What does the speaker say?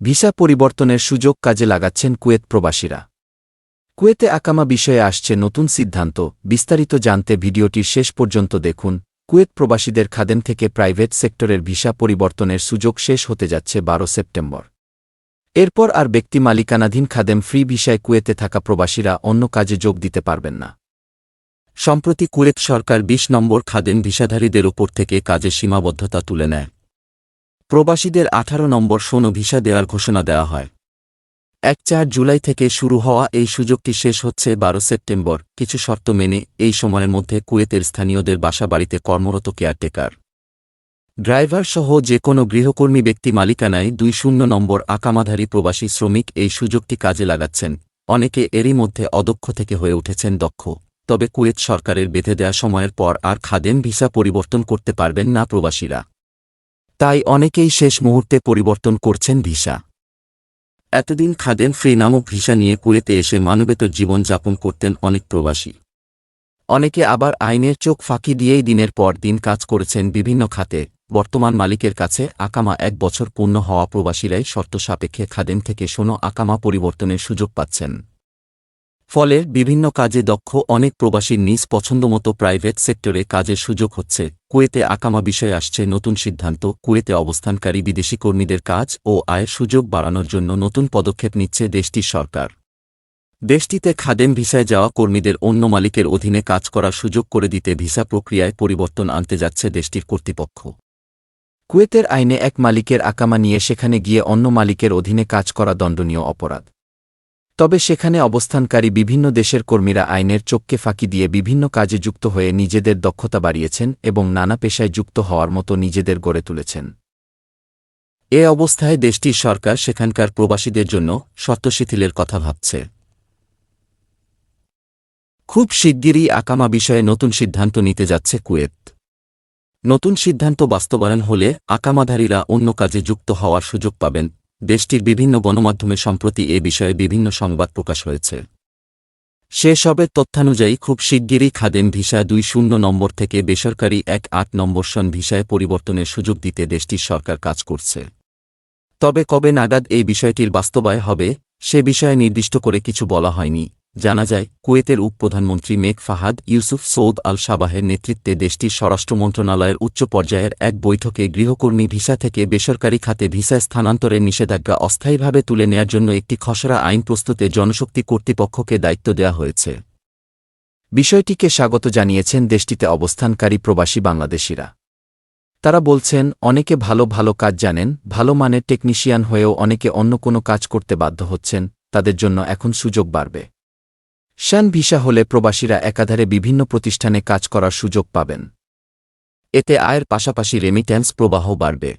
Visa পরিবর্তনের সুযোগ কাজে লাগাচ্ছেন কুয়েত প্রবাসীরা। কুয়েতে আকামা বিষয়ে আসছে নতুন সিদ্ধান্ত। বিস্তারিত জানতে ভিডিওটির শেষ পর্যন্ত দেখুন। কুয়েত প্রবাসীদের খাদেম থেকে প্রাইভেট সেক্টরের ভিসা পরিবর্তনের সুযোগ শেষ হতে যাচ্ছে বারো সেপ্টেম্বর। এরপর আর ব্যক্তি মালিকানাধীন খাদেম ফ্রি ভিসায় কুয়েতে থাকা প্রবাসীরা অন্য কাজে যোগ দিতে পারবেন না। সম্প্রতি কুয়েত সরকার ২০ নম্বর খাদেম ভিসাধারীদের ওপর থেকে কাজের সীমাবদ্ধতা তুলে নেয়। প্রবাসীদের ১৮ নম্বর শোনো ভিসা দেওয়ার ঘোষণা দেওয়া হয়। এক চার জুলাই থেকে শুরু হওয়া এই সুযোগটি শেষ হচ্ছে বারো সেপ্টেম্বর। কিছু শর্ত মেনে এই সময়ের মধ্যে কুয়েতের স্থানীয়দের বাসা বাড়িতে কর্মরত কেয়ারটেকার। ড্রাইভার সহ যে কোনো গৃহকর্মী ব্যক্তি মালিকানায় দুই শূন্য নম্বর আকামাধারী প্রবাসী শ্রমিক এই সুযোগটি কাজে লাগাচ্ছেন। অনেকে এরই মধ্যে অদক্ষ থেকে হয়ে উঠেছেন দক্ষ। তবে কুয়েত সরকারের বেঁধে দেয়া সময়ের পর আর খাদেম ভিসা পরিবর্তন করতে পারবেন না প্রবাসীরা। তাই অনেকেই শেষ মুহূর্তে পরিবর্তন করছেন ভিসা। এতদিন খাদেন ফ্রি নামক ভিসা নিয়ে কুয়েতে এসে মানবেত জীবন যাপন করতেন অনেক প্রবাসী। অনেকে আবার আইনের চোখ ফাঁকি দিয়েই দিনের পর দিন কাজ করেছেন বিভিন্ন খাতে। বর্তমান মালিকের কাছে আকামা এক বছর পূর্ণ হওয়া প্রবাসীরাই শর্ত সাপেক্ষে খাদেম থেকে শোনো আকামা পরিবর্তনের সুযোগ পাচ্ছেন। ফলে বিভিন্ন কাজে দক্ষ অনেক প্রবাসীর নিজ পছন্দমতো প্রাইভেট সেক্টরে কাজের সুযোগ হচ্ছে। কুয়েতে আকামা বিষয়ে আসছে নতুন সিদ্ধান্ত, কুয়েতে অবস্থানকারী বিদেশি কর্মীদের কাজ ও আয়ের সুযোগ বাড়ানোর জন্য নতুন পদক্ষেপ নিচ্ছে দেশটির সরকার। দেশটিতে খাদেম ভিসায় যাওয়া কর্মীদের অন্য মালিকের অধীনে কাজ করার সুযোগ করে দিতে ভিসা প্রক্রিয়ায় পরিবর্তন আনতে যাচ্ছে দেশটির কর্তৃপক্ষ। কুয়েতের আইনে এক মালিকের আকামা নিয়ে সেখানে গিয়ে অন্য মালিকের অধীনে কাজ করা দণ্ডনীয় অপরাধ। তবে সেখানে অবস্থানকারী বিভিন্ন দেশের কর্মীরা আইনের চোখকে ফাঁকি দিয়ে বিভিন্ন কাজে যুক্ত হয়ে নিজেদের দক্ষতা বাড়িয়েছেন এবং নানা পেশায় যুক্ত হওয়ার মতো নিজেদের গড়ে তুলেছেন। এ অবস্থায় দেশটির সরকার সেখানকার প্রবাসীদের জন্য শর্ত শিথিলের কথা ভাবছে। খুব শিগগিরই আকামা বিষয়ে নতুন সিদ্ধান্ত নিতে যাচ্ছে কুয়েত। নতুন সিদ্ধান্ত বাস্তবায়ন হলে আকামাধারীরা অন্য কাজে যুক্ত হওয়ার সুযোগ পাবেন। দেশটির বিভিন্ন গণমাধ্যমে সম্প্রতি এ বিষয়ে বিভিন্ন সংবাদ প্রকাশ হয়েছে। সেসবের তথ্যানুযায়ী খুব শিগগিরই খাদেম ভিসা দুই শূন্য নম্বর থেকে বেসরকারি এক আট নম্বর সন ভিসায় পরিবর্তনের সুযোগ দিতে দেশটির সরকার কাজ করছে। তবে কবে নাগাদ এই বিষয়টির বাস্তবায় হবে, সে বিষয়ে নির্দিষ্ট করে কিছু বলা হয়নি। জানা যায়, কুয়েতের উপপ্রধানমন্ত্রী মেক ফাহাদ, ইউসুফ সৌদ আল সাবাহের নেতৃত্বে দেশটির স্বরাষ্ট্র মন্ত্রণালয়ের উচ্চ পর্যায়ের এক বৈঠকে গৃহকর্মী ভিসা থেকে বেসরকারি খাতে ভিসা স্থানান্তরের নিষেধাজ্ঞা অস্থায়ীভাবে তুলে নেয়ার জন্য একটি খসড়া আইন প্রস্তুতে জনশক্তি কর্তৃপক্ষকে দায়িত্ব দেওয়া হয়েছে। বিষয়টিকে স্বাগত জানিয়েছেন দেশটিতে অবস্থানকারী প্রবাসী বাংলাদেশিরা। তারা বলছেন, অনেকে ভালো ভালো কাজ জানেন, ভালো মানের টেকনিশিয়ান হয়েও অনেকে অন্য কোনো কাজ করতে বাধ্য হচ্ছেন, তাদের জন্য এখন সুযোগ বাড়বে। শান ভিসা হলে প্রবাসীরা একাধারে বিভিন্ন প্রতিষ্ঠানে কাজ করার সুযোগ পাবেন। এতে আয়ের পাশাপাশি রেমিট্যান্স প্রবাহ বাড়বে।